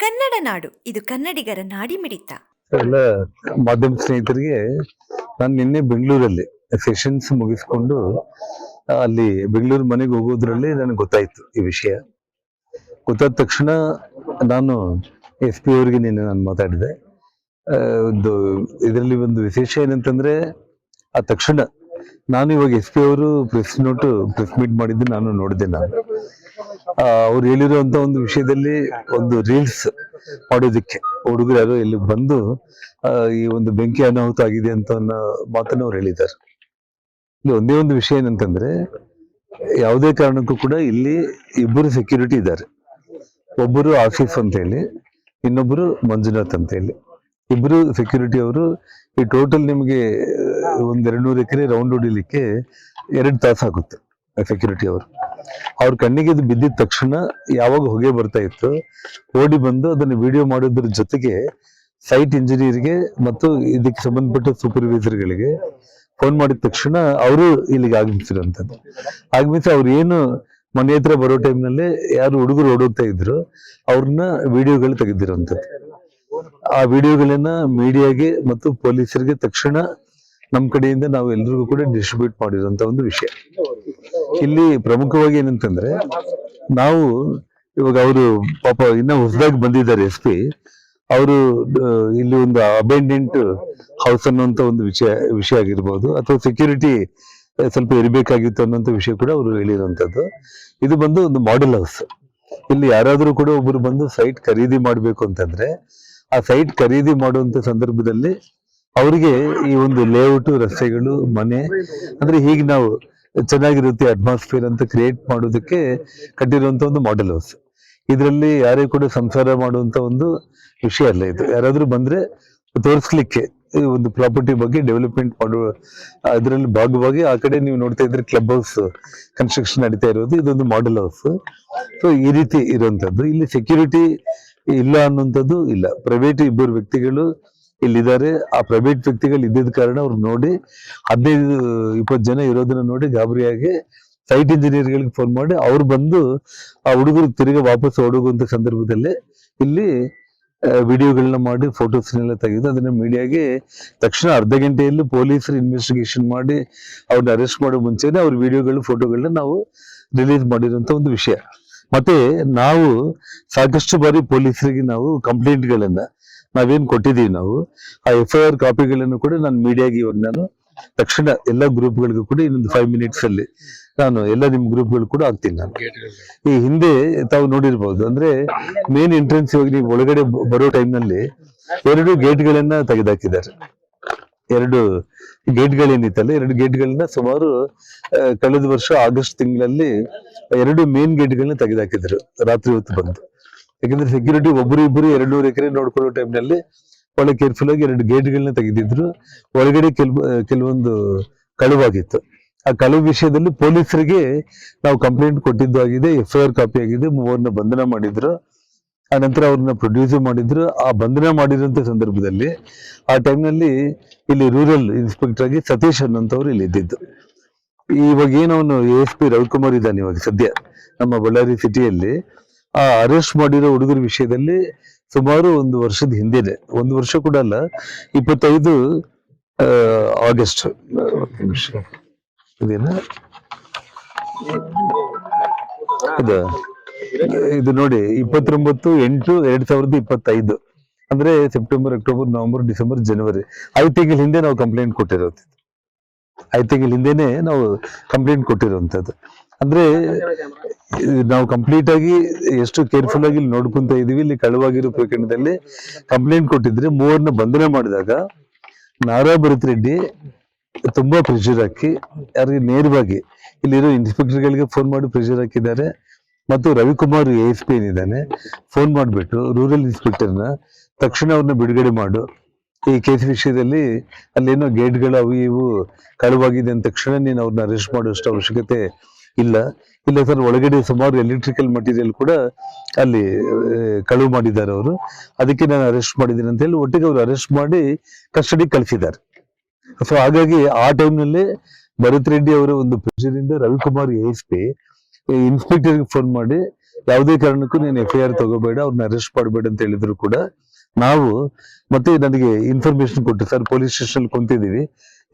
ಕನ್ನಡ ನಾಡು. ಇದು ಕನ್ನಡಿಗರ ನಾಡಿಮಿಡಿತ ಎಲ್ಲ ಮಾಧ್ಯಮ ಸ್ನೇಹಿತರಿಗೆ ನಾನು ನಿನ್ನೆ ಬೆಂಗಳೂರಲ್ಲಿ ಸೆಷನ್ಸ್ ಮುಗಿಸ್ಕೊಂಡು ಅಲ್ಲಿ ಬೆಂಗಳೂರು ಮನೆಗೆ ಹೋಗೋದ್ರಲ್ಲಿ ನನಗೆ ಗೊತ್ತಾಯ್ತು ಈ ವಿಷಯ. ಗೊತ್ತಾದ ತಕ್ಷಣ ನಾನು ಎಸ್ ಪಿ ಅವರಿಗೆ ನಿನ್ನೆ ನಾನು ಮಾತಾಡಿದೆ. ಒಂದು ಇದರಲ್ಲಿ ಒಂದು ವಿಶೇಷ ಏನಂತಂದ್ರೆ, ಆ ತಕ್ಷಣ ನಾನು ಇವಾಗ ಎಸ್ ಪಿ ಅವರು ಪ್ರೆಸ್ ನೋಟು ಪ್ರೆಸ್ ಮೀಟ್ ಮಾಡಿದ್ದು ನಾನು ನೋಡಿದೆ ನಾನು. ಅವ್ರು ಹೇಳಿರುವಂತ ಒಂದು ವಿಷಯದಲ್ಲಿ ಒಂದು ರೀಲ್ಸ್ ಮಾಡೋದಕ್ಕೆ ಹುಡುಗರು ಯಾರೋ ಇಲ್ಲಿ ಬಂದು ಈ ಒಂದು ಬೆಂಕಿ ಅನಾಹುತ ಆಗಿದೆ ಅಂತ ಅನ್ನೋ ಮಾತನ್ನು ಅವ್ರು ಹೇಳಿದ್ದಾರೆ. ಇಲ್ಲಿ ಒಂದೇ ಒಂದು ವಿಷಯ ಏನಂತಂದ್ರೆ, ಯಾವುದೇ ಕಾರಣಕ್ಕೂ ಕೂಡ ಇಲ್ಲಿ ಇಬ್ಬರು ಸೆಕ್ಯೂರಿಟಿ ಇದ್ದಾರೆ. ಒಬ್ಬರು ಆಸಿಫ್ ಅಂತ ಹೇಳಿ, ಇನ್ನೊಬ್ಬರು ಮಂಜುನಾಥ್ ಅಂತ ಹೇಳಿ. ಇಬ್ಬರು ಸೆಕ್ಯೂರಿಟಿ ಅವರು ಈ ಟೋಟಲ್ ನಿಮಗೆ ಒಂದ್ ಎರಡು ನೂರು ಎಕರೆ ರೌಂಡ್ ಹೊಡಿಲಿಕ್ಕೆ ಎರಡು ತಾಸು ಆಗುತ್ತೆ ಸೆಕ್ಯೂರಿಟಿ ಅವರು. ಅವ್ರ ಕಣ್ಣಿಗೆ ಇದು ಬಿದ್ದಿದ ತಕ್ಷಣ ಯಾವಾಗ ಹೊಗೆ ಬರ್ತಾ ಇತ್ತು, ಓಡಿ ಬಂದು ಅದನ್ನ ವಿಡಿಯೋ ಮಾಡೋದ್ರ ಜೊತೆಗೆ ಸೈಟ್ ಇಂಜಿನಿಯರ್ಗೆ ಮತ್ತು ಇದಕ್ಕೆ ಸಂಬಂಧಪಟ್ಟ ಸೂಪರ್ವೈಸರ್ಗಳಿಗೆ ಫೋನ್ ಮಾಡಿದ ತಕ್ಷಣ ಅವರು ಇಲ್ಲಿಗೆ ಆಗಮಿಸಿರುವಂತದ್ದು ಆಗಮಿಸಿ ಅವ್ರು ಏನು ಮನೆ ಹತ್ರ ಬರೋ ಟೈಮ್ನಲ್ಲಿ ಯಾರು ಹುಡುಗರು ಓಡೋಗ್ತಾ ಇದ್ರು, ಅವ್ರನ್ನ ವಿಡಿಯೋಗಳು ತೆಗೆದಿರುವಂತದ್ದು ಆ ವಿಡಿಯೋಗಳನ್ನ ಮೀಡಿಯಾಗೆ ಮತ್ತು ಪೊಲೀಸರಿಗೆ ತಕ್ಷಣ ನಮ್ ಕಡೆಯಿಂದ ನಾವು ಎಲ್ರಿಗೂ ಕೂಡ ಡಿಸ್ಟ್ರಿಬ್ಯೂಟ್ ಮಾಡಿರುವಂತ ಒಂದು ವಿಷಯ. ಇಲ್ಲಿ ಪ್ರಮುಖವಾಗಿ ಏನಂತಂದ್ರೆ ನಾವು ಇವಾಗ ಅವರು ಪಾಪ ಇನ್ನ ಹೊಸದಾಗಿ ಬಂದಿದ್ದಾರೆ ಎಸ್ ಪಿ. ಅವರು ಇಲ್ಲಿ ಒಂದು ಅಬೆಂಡೆಂಟ್ ಹೌಸ್ ಅನ್ನುವಂತ ಒಂದು ವಿಷಯ ವಿಷಯ ಆಗಿರ್ಬೋದು. ಅಥವಾ ಸೆಕ್ಯೂರಿಟಿ ಸ್ವಲ್ಪ ಇರಬೇಕಾಗಿತ್ತು ಅನ್ನೋಂಥ ವಿಷಯ ಕೂಡ ಅವರು ಹೇಳಿರುವಂತದ್ದು. ಇದು ಬಂದು ಒಂದು ಮಾಡೆಲ್ ಹೌಸ್ ಇಲ್ಲಿ ಯಾರಾದರೂ ಕೂಡ ಒಬ್ರು ಬಂದು ಸೈಟ್ ಖರೀದಿ ಮಾಡಬೇಕು ಅಂತಂದ್ರೆ, ಆ ಸೈಟ್ ಖರೀದಿ ಮಾಡುವಂತ ಸಂದರ್ಭದಲ್ಲಿ ಅವರಿಗೆ ಈ ಒಂದು ಲೇಔಟ್ ರಸ್ತೆಗಳು, ಮನೆ, ಅಂದ್ರೆ ಹೀಗೆ ನಾವು ಚೆನ್ನಾಗಿರುತ್ತೆ ಅಟ್ಮಾಸ್ಫಿಯರ್ ಅಂತ ಕ್ರಿಯೇಟ್ ಮಾಡೋದಕ್ಕೆ ಕಟ್ಟಿರುವಂತ ಒಂದು ಮಾಡೆಲ್ ಹೌಸ್ ಇದರಲ್ಲಿ ಯಾರೇ ಕೂಡ ಸಂಸಾರ ಮಾಡುವಂತ ಒಂದು ವಿಷಯ ಅಲ್ಲ ಇದು. ಯಾರಾದ್ರೂ ಬಂದ್ರೆ ತೋರಿಸ್ಲಿಕ್ಕೆ ಒಂದು ಪ್ರಾಪರ್ಟಿ ಬಗ್ಗೆ ಡೆವಲಪ್ಮೆಂಟ್ ಮಾಡುವ, ಅದರಲ್ಲಿ ಭಾಗವಾಗಿ ಆ ಕಡೆ ನೀವು ನೋಡ್ತಾ ಇದ್ರೆ ಕ್ಲಬ್ ಹೌಸ್ ಕನ್ಸ್ಟ್ರಕ್ಷನ್ ನಡೀತಾ ಇರೋದು. ಇದೊಂದು ಮಾಡೆಲ್ ಹೌಸ್ ಸೊ ಈ ರೀತಿ ಇರುವಂತದ್ದು. ಇಲ್ಲಿ ಸೆಕ್ಯೂರಿಟಿ ಇಲ್ಲ ಅನ್ನುವಂಥದ್ದು ಇಲ್ಲ. ಪ್ರೈವೇಟ್ ಇಬ್ಬರು ವ್ಯಕ್ತಿಗಳು ಇಲ್ಲಿದ್ದಾರೆ. ಆ ಪ್ರೈವೇಟ್ ವ್ಯಕ್ತಿಗಳು ಇದ್ದಿದ್ದ ಕಾರಣ ಅವ್ರು ನೋಡಿ, ಹದಿನೈದು, ಇಪ್ಪತ್ತು ಜನ ಇರೋದನ್ನ ನೋಡಿ ಗಾಬರಿಯಾಗಿ ಸೈಟ್ ಇಂಜಿನಿಯರ್ಗಳಿಗೆ ಫೋನ್ ಮಾಡಿ ಅವ್ರು ಬಂದು ಆ ಹುಡುಗರು ತಿರುಗಿ ವಾಪಸ್ ಹೊಡುಗುವಂತ ಸಂದರ್ಭದಲ್ಲಿ ಇಲ್ಲಿ ವಿಡಿಯೋಗಳನ್ನ ಮಾಡಿ ಫೋಟೋಸ್ನೆಲ್ಲ ತೆಗೆದು ಅದನ್ನ ಮೀಡಿಯಾಗೆ ತಕ್ಷಣ ಅರ್ಧ ಗಂಟೆಯಲ್ಲಿ ಪೊಲೀಸರು ಇನ್ವೆಸ್ಟಿಗೇಷನ್ ಮಾಡಿ ಅವ್ರನ್ನ ಅರೆಸ್ಟ್ ಮಾಡೋ ಮುಂಚೆನೆ ಅವ್ರ ವಿಡಿಯೋಗಳು ಫೋಟೋಗಳನ್ನ ನಾವು ರಿಲೀಸ್ ಮಾಡಿರುವಂತ ಒಂದು ವಿಷಯ. ಮತ್ತೆ ನಾವು ಸಾಕಷ್ಟು ಬಾರಿ ಪೊಲೀಸರಿಗೆ ನಾವು ಕಂಪ್ಲೇಂಟ್ಗಳನ್ನ ನಾವೇನ್ ಕೊಟ್ಟಿದೀವಿ ನಾವು, ಆ ಎಫ್ ಐ ಆರ್ ಕಾಪಿಗಳನ್ನು ಕೂಡ ನಾನು ಮೀಡಿಯಾಗೆ ಇವಾಗ ನಾನು ತಕ್ಷಣ ಎಲ್ಲ ಗ್ರೂಪ್ಗಳಿಗೂ ಕೂಡ ಇನ್ನೊಂದು ಫೈವ್ ಮಿನಿಟ್ಸ್ ಅಲ್ಲಿ ನಾನು ಎಲ್ಲ ನಿಮ್ ಗ್ರೂಪ್ಗಳು ಕೂಡ ಹಾಕ್ತೀನಿ ನಾನು. ಈ ಹಿಂದೆ ತಾವು ನೋಡಿರ್ಬೋದು, ಅಂದ್ರೆ ಮೇನ್ ಎಂಟ್ರೆನ್ಸ್ ಇವಾಗ ನೀವು ಒಳಗಡೆ ಬರೋ ಟೈಮ್ನಲ್ಲಿ ಎರಡು ಗೇಟ್ಗಳನ್ನ ತೆಗೆದಾಕಿದ್ದಾರೆ. ಎರಡು ಗೇಟ್ಗಳೇನಿತ್ತಲ್ಲ, ಎರಡು ಗೇಟ್ಗಳನ್ನ ಸುಮಾರು ಕಳೆದ ವರ್ಷ ಆಗಸ್ಟ್ ತಿಂಗಳಲ್ಲಿ ಎರಡು ಮೇನ್ ಗೇಟ್ಗಳನ್ನ ತೆಗೆದಾಕಿದ್ರು, ರಾತ್ರಿ ಹೊತ್ತು ಬಂದು. ಯಾಕಂದ್ರೆ ಸೆಕ್ಯೂರಿಟಿ ಒಬ್ಬರು ಇಬ್ಬರು ಎರಡು ನೂರು ಎಕರೆ ನೋಡ್ಕೊಳ್ಳೋ ಟೈಮ್ನಲ್ಲಿ ಒಳ್ಳೆ ಕೇರ್ಫುಲ್ ಆಗಿ ಎರಡು ಗೇಟ್ಗಳನ್ನ ತೆಗೆದಿದ್ರು. ಒಳಗಡೆ ಕೆಲ್, ಕೆಲವೊಂದು ಕಳುವಾಗಿತ್ತು. ಆ ಕಳುವು ವಿಷಯದಲ್ಲಿ ಪೊಲೀಸರಿಗೆ ನಾವು ಕಂಪ್ಲೇಂಟ್ ಕೊಟ್ಟಿದ್ದು ಆಗಿದೆ ಎಫ್ ಐ ಆರ್ ಕಾಪಿ ಆಗಿದೆ, ಮೂವರನ್ನ ಬಂಧನ ಮಾಡಿದ್ರು. ಆ ನಂತರ ಅವ್ರನ್ನ ಪ್ರೊಡ್ಯೂಸ್ ಮಾಡಿದ್ರು. ಆ ಬಂಧನ ಮಾಡಿದಂತ ಸಂದರ್ಭದಲ್ಲಿ ಆ ಟೈಮ್ನಲ್ಲಿ ಇಲ್ಲಿ ರೂರಲ್ ಇನ್ಸ್ಪೆಕ್ಟರ್ ಆಗಿ ಸತೀಶ್ ಅನ್ನೋಂಥವ್ರು ಇಲ್ಲಿ ಇದ್ದಿದ್ದು. ಇವಾಗ ಏನು ಅವನು ಎ ಎಸ್ ಪಿ ರವಿಕುಮಾರ್ ಇದ್ದಾನೆ ಇವಾಗ ಸದ್ಯ ನಮ್ಮ ಬಳ್ಳಾರಿ ಸಿಟಿಯಲ್ಲಿ ಆ ಅರೆಸ್ಟ್ ಮಾಡಿರೋ ಹುಡುಗರ ವಿಷಯದಲ್ಲಿ ಸುಮಾರು ಒಂದು ವರ್ಷದ ಹಿಂದೆನೆ ಒಂದು ವರ್ಷ ಕೂಡ ಅಲ್ಲ ಇಪ್ಪತ್ತೈದು ಆಗಸ್ಟ್. ನಿಮಿಷ. ಇದೇನಾ? ಇದು ನೋಡಿ ಇಪ್ಪತ್ತೊಂಬತ್ತು ಎಂಟು ಎರಡ್ ಸಾವಿರದ ಇಪ್ಪತ್ತೈದು. ಅಂದ್ರೆ ಸೆಪ್ಟೆಂಬರ್ ಅಕ್ಟೋಬರ್ ನವೆಂಬರ್ ಡಿಸೆಂಬರ್ ಜನವರಿ. ಐದು ತಿಂಗಳ ಹಿಂದೆ ನಾವು ಕಂಪ್ಲೇಂಟ್ ಕೊಟ್ಟಿರೋದು. ಐದು ತಿಂಗಳ ಹಿಂದೆನೆ ನಾವು ಕಂಪ್ಲೇಂಟ್ ಕೊಟ್ಟಿರುವಂತದ್ದು ಅಂದ್ರೆ ನಾವು ಕಂಪ್ಲೀಟ್ ಆಗಿ ಎಷ್ಟು ಕೇರ್ಫುಲ್ ಆಗಿ ಇಲ್ಲಿ ನೋಡ್ಕೊಂತ ಇದೀವಿ, ಇಲ್ಲಿ ಕಳುವಾಗಿರೋ ಪ್ರಕರಣದಲ್ಲಿ ಕಂಪ್ಲೇಂಟ್ ಕೊಟ್ಟಿದ್ರೆ ಮೂವರನ್ನ ಬಂಧನ ಮಾಡಿದಾಗ ನಾರಾ ಭರತ್ ರೆಡ್ಡಿ ತುಂಬಾ ಪ್ರೆಷರ್ ಹಾಕಿ, ಯಾರಿಗೆ ನೇರವಾಗಿ ಇಲ್ಲಿರೋ ಇನ್ಸ್ಪೆಕ್ಟರ್ ಗಳಿಗೆ ಫೋನ್ ಮಾಡಿ ಪ್ರೆಷರ್ ಹಾಕಿದ್ದಾರೆ. ಮತ್ತು ರವಿಕುಮಾರ್ ಎ ಎಸ್ ಪಿ ಏನಿದ್ದಾನೆ ಫೋನ್ ಮಾಡಿಬಿಟ್ಟು ರೂರಲ್ ಇನ್ಸ್ಪೆಕ್ಟರ್ನ ತಕ್ಷಣ ಅವ್ರನ್ನ ಬಿಡುಗಡೆ ಮಾಡು. ಈ ಕೇಸ್ ವಿಷಯದಲ್ಲಿ ಅಲ್ಲೇನೋ ಗೇಟ್ಗಳು ಅವು ಇವು ಕಳುವಾಗಿದೆ ಅಂದ ತಕ್ಷಣ ನೀನು ಅವ್ರನ್ನ ಅರೆಸ್ಟ್ ಮಾಡುವಷ್ಟು ಅವಶ್ಯಕತೆ ಇಲ್ಲ. ಇಲ್ಲ ಸರ್, ಒಳಗಡೆ ಸುಮಾರು ಎಲೆಕ್ಟ್ರಿಕಲ್ ಮಟೀರಿಯಲ್ ಕೂಡ ಅಲ್ಲಿ ಕಳುವು ಮಾಡಿದ್ದಾರೆ ಅವರು. ಅದಕ್ಕೆ ನಾನು ಅರೆಸ್ಟ್ ಮಾಡಿದ್ದೀನಿ ಅಂತ ಹೇಳಿ ಒಟ್ಟಿಗೆ ಅವರು ಅರೆಸ್ಟ್ ಮಾಡಿ ಕಸ್ಟಡಿ ಕಳಿಸಿದ್ದಾರೆ. ಸೊ ಹಾಗಾಗಿ ಆ ಟೈಮ್ನಲ್ಲಿ ಭರತ್ ರೆಡ್ಡಿ ಅವರ ಒಂದು ಪ್ರೆಷರಿಂದ ರವಿಕುಮಾರ್ ಎಸ್ ಪಿ ಇನ್ಸ್ಪೆಕ್ಟರ್ಗೆ ಫೋನ್ ಮಾಡಿ ಯಾವುದೇ ಕಾರಣಕ್ಕೂ ನೀನು ಎಫ್ ಐ ಆರ್ ತಗೋಬೇಡ ಅವ್ರನ್ನ ಅರೆಸ್ಟ್ ಮಾಡಬೇಡ ಅಂತ ಹೇಳಿದ್ರು ಕೂಡ ನಾವು ಮತ್ತೆ ನನಗೆ ಇನ್ಫಾರ್ಮೇಶನ್ ಕೊಟ್ಟು, ಸರ್ ಪೊಲೀಸ್ ಸ್ಟೇಷನ್ ಕುಂತಿದ್ದೀವಿ.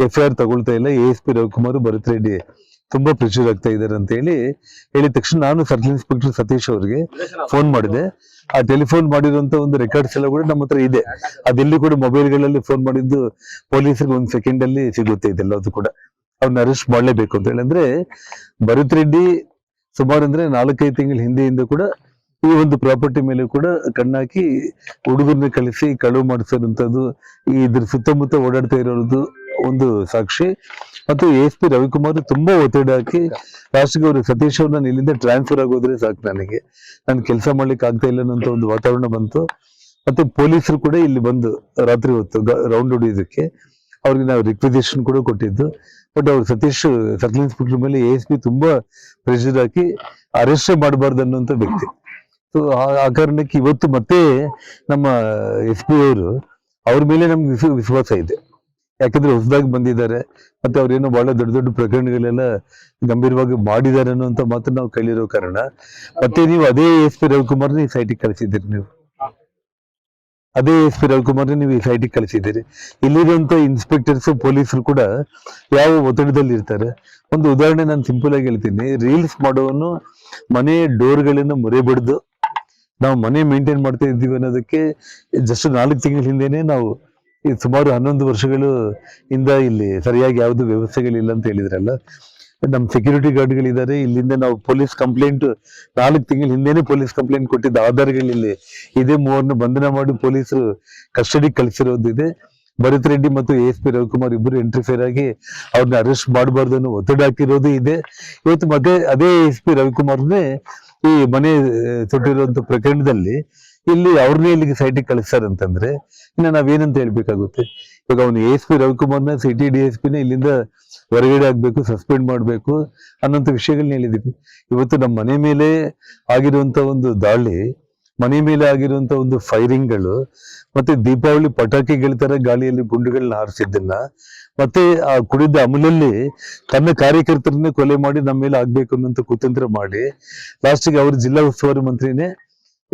ಎಫ್ ಐ ಆರ್ ತಗೊಳ್ತಾ ಇಲ್ಲ. A S P Ravikumar, Bharat Reddy ತುಂಬಾ ಪ್ರೆಷರ್ ಆಗ್ತಾ ಇದ್ದಾರೆ ಅಂತ ಹೇಳಿ ಹೇಳಿದ ತಕ್ಷಣ ನಾನು ಸರ್ಕಲ್ ಇನ್ಸ್ಪೆಕ್ಟರ್ ಸತೀಶ್ ಅವರಿಗೆ ಫೋನ್ ಮಾಡಿದೆ. ಆ ಟೆಲಿಫೋನ್ ಮಾಡಿರುವಂತ ಒಂದು ರೆಕಾರ್ಡ್ಸ್ ಎಲ್ಲ ಕೂಡ ನಮ್ಮ ಹತ್ರ ಇದೆ. ಅದೆಲ್ಲೂ ಕೂಡ ಮೊಬೈಲ್ಗಳಲ್ಲಿ ಫೋನ್ ಮಾಡಿದ್ದು ಪೊಲೀಸರಿಗೆ ಒಂದ್ ಸೆಕೆಂಡ್ ಅಲ್ಲಿ ಸಿಗುತ್ತೆ ಇದೆಲ್ಲದು ಕೂಡ. ಅವ್ರನ್ನ ಅರೆಸ್ಟ್ ಮಾಡಲೇಬೇಕು ಅಂತ ಹೇಳಿ. ಅಂದ್ರೆ ಭರತ್ ರೆಡ್ಡಿ ಸುಮಾರು ಅಂದ್ರೆ ನಾಲ್ಕೈದು ತಿಂಗಳ ಹಿಂದೆಯಿಂದ ಕೂಡ ಈ ಒಂದು ಪ್ರಾಪರ್ಟಿ ಮೇಲೆ ಕೂಡ ಕಣ್ಣಾಕಿ ಹುಡುಗರನ್ನ ಕಳಿಸಿ ಕಳುವು ಈ ಇದ್ರ ಸುತ್ತಮುತ್ತ ಓಡಾಡ್ತಾ ಇರೋದು ಒಂದು ಸಾಕ್ಷಿ. ಮತ್ತು ಎಸ್ ಪಿ ರವಿಕುಮಾರ್ ತುಂಬಾ ಒತ್ತಡ ಹಾಕಿ ಲಾಸ್ಟ್ಗೆ ಅವರು ಸತೀಶ್ ಅವ್ರು ನಾನು ಇಲ್ಲಿಂದ ಟ್ರಾನ್ಸ್ಫರ್ ಆಗೋದ್ರೆ ಸಾಕು ನನಗೆ. ನಾನು ಕೆಲಸ ಮಾಡ್ಲಿಕ್ಕೆ ಆಗ್ತಾ ಇಲ್ಲ ಅನ್ನೋ ಒಂದು ವಾತಾವರಣ ಬಂತು. ಮತ್ತೆ ಪೊಲೀಸರು ಕೂಡ ಇಲ್ಲಿ ಬಂದು ರಾತ್ರಿ ಹೊತ್ತು ರೌಂಡ್ ಹೊಡಿಯೋದಕ್ಕೆ ಅವ್ರಿಗೆ ನಾವು ರಿಕ್ವಿಸಿಷನ್ ಕೂಡ ಕೊಟ್ಟಿದ್ದು. ಬಟ್ ಅವ್ರು ಸತೀಶ್ ಸಬ್ ಇನ್ಸ್ಪೆಕ್ಟರ್ ಮೇಲೆ ಎ ಎಸ್ ಪಿ ತುಂಬಾ ಪ್ರೆಷರ್ ಹಾಕಿ ಅರೆಸ್ಟ್ ಮಾಡಬಾರ್ದು ಅನ್ನುವಂತ ವ್ಯಕ್ತಿ. ಸೊ ಆ ಕಾರಣಕ್ಕೆ ಇವತ್ತು ಮತ್ತೆ ನಮ್ಮ ಎಸ್ ಪಿ ಅವರು ಅವ್ರ ಮೇಲೆ ನಮ್ಗೆ ವಿಶ್ವಾಸ ಇದೆ. ಯಾಕಂದ್ರೆ ಹೊಸದಾಗಿ ಬಂದಿದ್ದಾರೆ ಮತ್ತೆ ಅವ್ರೇನೋ ಬಹಳ ದೊಡ್ಡ ದೊಡ್ಡ ಪ್ರಕರಣಗಳೆಲ್ಲ ಗಂಭೀರವಾಗಿ ಮಾಡಿದ್ದಾರೆ ಅನ್ನುವಂತ ಮಾತ್ರ ನಾವು ಕೇಳಿರೋ ಕಾರಣ. ಮತ್ತೆ ನೀವು ಅದೇ ಎಸ್ ಪಿ ರವಿಕುಮಾರ್ ಈ ಸೈಟಿಗೆ ಕಳಿಸಿದ್ದೀರಿ ನೀವು. ಅದೇ ಎಸ್ ಪಿ ರವಿಕುಮಾರ್ ನೀವು ಈ ಸೈಟಿಗೆ ಕಳಿಸಿದ್ದೀರಿ. ಇಲ್ಲಿರುವಂತ ಇನ್ಸ್ಪೆಕ್ಟರ್ಸ್ ಪೊಲೀಸರು ಕೂಡ ಯಾವ ಒತ್ತಡದಲ್ಲಿ ಇರ್ತಾರೆ? ಒಂದು ಉದಾಹರಣೆ ನಾನು ಸಿಂಪಲ್ ಆಗಿ ಹೇಳ್ತೀನಿ. ರೀಲ್ಸ್ ಮಾಡೋನು ಮನೆ ಡೋರ್ಗಳನ್ನ ಮೊರೆ ಬಿಡ್ದು ನಾವು ಮನೆ ಮೇಂಟೈನ್ ಮಾಡ್ತಾ ಇದ್ದೀವಿ ಅನ್ನೋದಕ್ಕೆ ಜಸ್ಟ್ ನಾಲ್ಕು ತಿಂಗಳ ಹಿಂದೆನೆ ನಾವು ಈ ಸುಮಾರು ಹನ್ನೊಂದು ವರ್ಷಗಳು ಇಂದ ಇಲ್ಲಿ ಸರಿಯಾಗಿ ಯಾವುದು ವ್ಯವಸ್ಥೆಗಳಿಲ್ಲ ಅಂತ ಹೇಳಿದ್ರಲ್ಲ. ನಮ್ಮ ಸೆಕ್ಯೂರಿಟಿ ಗಾರ್ಡ್ಗಳಿದ್ದಾರೆ ಇಲ್ಲಿಂದ ನಾವು ಪೊಲೀಸ್ ಕಂಪ್ಲೇಂಟ್ ನಾಲ್ಕು ತಿಂಗಳ ಹಿಂದೆನೆ ಪೊಲೀಸ್ ಕಂಪ್ಲೇಂಟ್ ಕೊಟ್ಟಿದ್ದ ಆಧಾರಗಳಿಲ್ಲಿ ಇದೇ ಮೂವರನ್ನು ಬಂಧನ ಮಾಡಿ ಪೊಲೀಸರು ಕಸ್ಟಡಿ ಕಳಿಸಿರೋದು ಇದೆ. ಭರತ್ ರೆಡ್ಡಿ ಮತ್ತು ಎಸ್ ಪಿ ರವಿಕುಮಾರ್ ಇಬ್ಬರು ಎಂಟ್ರಿಫೇರ್ ಆಗಿ ಅವ್ರನ್ನ ಅರೆಸ್ಟ್ ಮಾಡಬಾರ್ದು ಅನ್ನೋ ಒತ್ತಡ ಹಾಕಿರೋದು ಇದೆ. ಇವತ್ತು ಮತ್ತೆ ಅದೇ ಎಸ್ ಪಿ ರವಿಕುಮಾರ್ನೇ ಈ ಮನೆ ತೊಟ್ಟಿರುವಂತ ಪ್ರಕರಣದಲ್ಲಿ ಇಲ್ಲಿ ಅವ್ರನ್ನೇ ಇಲ್ಲಿಗೆ ಸೈಟಿಗೆ ಕಳಿಸ್ತಾರೆ ಅಂತಂದ್ರೆ, ಇನ್ನು ನಾವೇನಂತ ಹೇಳ್ಬೇಕಾಗುತ್ತೆ? ಇವಾಗ ಅವನು ಎಸ್ ಪಿ ರವಿಕುಮಾರ್ನ ಸಿಟಿ ಡಿ ಎಸ್ ಪಿನ ಇಲ್ಲಿಂದ ಹೊರಗಡೆ ಆಗ್ಬೇಕು ಸಸ್ಪೆಂಡ್ ಮಾಡ್ಬೇಕು ಅನ್ನೋಂಥ ವಿಷಯಗಳನ್ನ ಹೇಳಿದೀವಿ. ಇವತ್ತು ನಮ್ಮ ಮನೆ ಮೇಲೆ ಆಗಿರುವಂತ ಒಂದು ದಾಳಿ, ಮನೆ ಮೇಲೆ ಆಗಿರುವಂತ ಒಂದು ಫೈರಿಂಗ್ಗಳು ಮತ್ತೆ ದೀಪಾವಳಿ ಪಟಾಕಿಗಳ ತರ ಗಾಳಿಯಲ್ಲಿ ಗುಂಡುಗಳನ್ನ ಹಾರಿಸಿದ್ದನ್ನ, ಮತ್ತೆ ಆ ಕುಡಿದ ಅಮಲಲ್ಲಿ ತನ್ನ ಕಾರ್ಯಕರ್ತರನ್ನೇ ಕೊಲೆ ಮಾಡಿ ನಮ್ಮ ಮೇಲೆ ಆಗ್ಬೇಕು ಅನ್ನೋಂತ ಕುತಂತ್ರ ಮಾಡಿ ಲಾಸ್ಟಿಗೆ ಅವ್ರ ಜಿಲ್ಲಾ ಉಸ್ತುವಾರಿ ಮಂತ್ರಿನೇ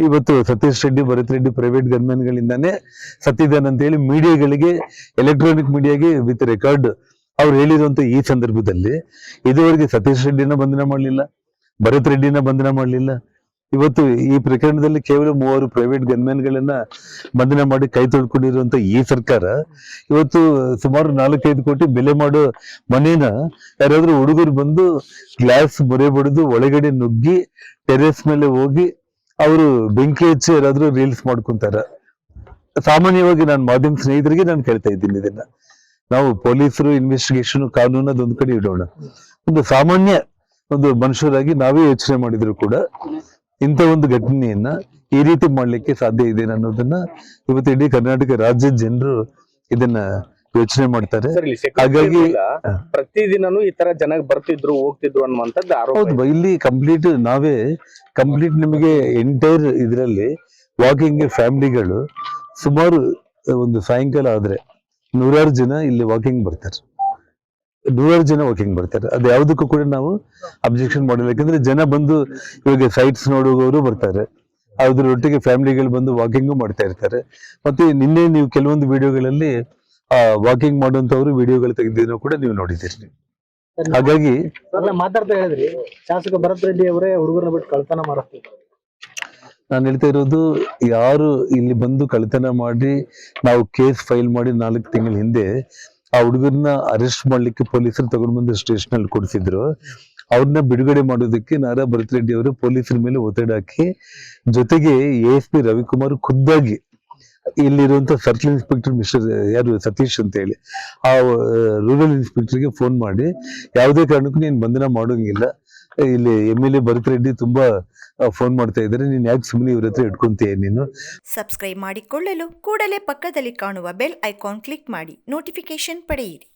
ಇವತ್ತು ಸತೀಶ್ ರೆಡ್ಡಿ, ಭರತ್ ರೆಡ್ಡಿ ಪ್ರೈವೇಟ್ ಗನ್ಮನ್ಗಳಿಂದಾನೇ ಸತ್ತಿದ್ದಾನೆ ಅಂತ ಹೇಳಿ ಮೀಡಿಯಾಗಳಿಗೆ ಎಲೆಕ್ಟ್ರಾನಿಕ್ ಮೀಡಿಯಾಗೆ ವಿತ್ ರೆಕಾರ್ಡ್ ಅವ್ರು ಹೇಳಿರುವಂತ ಈ ಸಂದರ್ಭದಲ್ಲಿ, ಇದುವರೆಗೆ ಸತೀಶ್ ರೆಡ್ಡಿನ ಬಂಧನ ಮಾಡಲಿಲ್ಲ, ಭರತ್ ರೆಡ್ಡಿನ ಬಂಧನ ಮಾಡಲಿಲ್ಲ. ಇವತ್ತು ಈ ಪ್ರಕರಣದಲ್ಲಿ ಕೇವಲ ಮೂವರು ಪ್ರೈವೇಟ್ ಗನ್ಮ್ಯಾನ್ಗಳನ್ನ ಬಂಧನ ಮಾಡಿ ಕೈ ತೊಳ್ಕೊಂಡಿರುವಂತ ಈ ಸರ್ಕಾರ, ಇವತ್ತು ಸುಮಾರು ನಾಲ್ಕೈದು ಕೋಟಿ ಬೆಲೆ ಮಾಡೋ ಮನೇನ ಯಾರಾದ್ರೂ ಹುಡುಗರು ಬಂದು ಗ್ಲಾಸ್ ಮೊರೆ ಬಡಿದು ಒಳಗಡೆ ನುಗ್ಗಿ ಟೆರೆಸ್ ಮೇಲೆ ಹೋಗಿ ಅವರು ಬೆಂಕಿ ಹಚ್ಚಿ ಯಾರಾದ್ರೂ ರೀಲ್ಸ್ ಮಾಡ್ಕೊಂತಾರ. ಸಾಮಾನ್ಯವಾಗಿ ನಾನು ಮಾಧ್ಯಮ ಸ್ನೇಹಿತರಿಗೆ ನಾನು ಕೇಳ್ತಾ ಇದ್ದೀನಿ ಇದನ್ನ. ನಾವು ಪೊಲೀಸರು ಇನ್ವೆಸ್ಟಿಗೇಷನ್ ಕಾನೂನು ಅದೊಂದು ಕಡೆ ಇಡೋಣ. ಒಂದು ಸಾಮಾನ್ಯ ಒಂದು ಮನುಷ್ಯರಾಗಿ ನಾವೇ ಯೋಚನೆ ಮಾಡಿದ್ರು ಕೂಡ ಇಂಥ ಒಂದು ಘಟನೆಯನ್ನ ಈ ರೀತಿ ಮಾಡ್ಲಿಕ್ಕೆ ಸಾಧ್ಯ ಇದೆ ಅನ್ನೋದನ್ನ ಇವತ್ತು ಇಡೀ ಕರ್ನಾಟಕ ರಾಜ್ಯದ ಜನರು ಇದನ್ನ ಯೋಚನೆ ಮಾಡ್ತಾರೆ. ಹಾಗಾಗಿ- ಹಾ. ಈ ತರ ಜನ ಬರ್ತಿದ್ರು ಹೋಗ್ತಿದ್ರು ಅನ್ನುವಂಥದ್ದು ಹೌದು ಇಲ್ಲಿ ಕಂಪ್ಲೀಟ್ ನಾವೇ ಕಂಪ್ಲೀಟ್ ನಿಮಗೆ ಎಂಟೈರ್ ಇದರಲ್ಲಿ ವಾಕಿಂಗ್ ಫ್ಯಾಮಿಲಿಗಳು ಸುಮಾರು ಒಂದು ಸಾಯಂಕಾಲ ಆದ್ರೆ ನೂರಾರು ಜನ ಇಲ್ಲಿ ವಾಕಿಂಗ್ ಬರ್ತಾರೆ. ನೂರಾರು ಜನ ವಾಕಿಂಗ್ ಬರ್ತಾರೆ. ಅದು ಯಾವುದಕ್ಕೂ ಕೂಡ ನಾವು ಅಬ್ಜೆಕ್ಷನ್ ಮಾಡಿಲ್ಲ. ಯಾಕಂದ್ರೆ ಜನ ಬಂದು ಇವಾಗ ಸೈಟ್ಸ್ ನೋಡುವವರು ಬರ್ತಾರೆ. ಅದ್ರೊಟ್ಟಿಗೆ ಫ್ಯಾಮಿಲಿಗಳು ಬಂದು ವಾಕಿಂಗು ಮಾಡ್ತಾ ಇರ್ತಾರೆ. ಮತ್ತೆ ನಿನ್ನೆ ನೀವು ಕೆಲವೊಂದು ವಿಡಿಯೋಗಳಲ್ಲಿ ವಾಕಿಂಗ್ ಮಾಡುವಂತವ್ರು ವಿಡಿಯೋಗಳು ತೆಗೆದಿದ್ರು ಕೂಡ ನೀವು ನೋಡಿದ್ದೀರಿ. ಹಾಗಾಗಿ ಮಾತಾಡ್ತಾ ಹೇಳಿದ್ರಿ ಶಾಸಕ ಭರತ್ ರೆಡ್ಡಿ ಅವರೇ ಹುಡುಗರನ್ನ ಬಿಟ್ಟು ಕಳ್ತನ ಮಾಡಿಸ್ತಿದ್ರು. ನಾನು ಹೇಳ್ತಾ ಇರೋದು ಯಾರು ಇಲ್ಲಿ ಬಂದು ಕಳ್ತನ ಮಾಡಿ ನಾವು ಕೇಸ್ ಫೈಲ್ ಮಾಡಿ ನಾಲ್ಕು ತಿಂಗಳ ಹಿಂದೆ ಆ ಹುಡುಗರನ್ನ ಅರೆಸ್ಟ್ ಮಾಡ್ಲಿಕ್ಕೆ ಪೊಲೀಸರು ತಗೊಂಡು ಬಂದು ಸ್ಟೇಷನ್ ಅಲ್ಲಿ ಕೊಡಿಸಿದ್ರು. ಅವ್ರನ್ನ ಬಿಡುಗಡೆ ಮಾಡೋದಕ್ಕೆ ನಾರಾ ಭರತ್ ರೆಡ್ಡಿ ಅವರು ಪೊಲೀಸರ ಮೇಲೆ ಒತ್ತಡ ಹಾಕಿ ಜೊತೆಗೆ ಎ ಎಸ್ ಪಿ ರವಿಕುಮಾರ್ ಖುದ್ದಾಗಿ ಇಲ್ಲಿರುವಂತ ಸರ್ಕಲ್ ಇನ್ಸ್ಪೆಕ್ಟರ್ ಮಿಸ್ಟರ್ ಯಾರು ಸತೀಶ್ ಅಂತ ಹೇಳಿ ಆ ರೂರಲ್ ಇನ್ಸ್ಪೆಕ್ಟರ್ಗೆ ಫೋನ್ ಮಾಡಿ, ಯಾವುದೇ ಕಾರಣಕ್ಕೂ ನೀನು ಬಂಧನ ಮಾಡೋಂಗಿಲ್ಲ. ಇಲ್ಲಿ M L A Bharat Reddy ತುಂಬಾ ಫೋನ್ ಮಾಡ್ತಾ ಇದ್ದಾರೆ. ನೀನು ಯಾಕೆ ಸುಮ್ಮನೆ ಇವ್ರ ಹತ್ರ ಇಟ್ಕೊಂತೀಯ ನೀನು? ಸಬ್ಸ್ಕ್ರೈಬ್ ಮಾಡಿಕೊಳ್ಳಲು ಕೂಡಲೇ ಪಕ್ಕದಲ್ಲಿ ಕಾಣುವ ಬೆಲ್ ಐಕಾನ್ ಕ್ಲಿಕ್ ಮಾಡಿ ನೋಟಿಫಿಕೇಶನ್ ಪಡೆಯಿರಿ.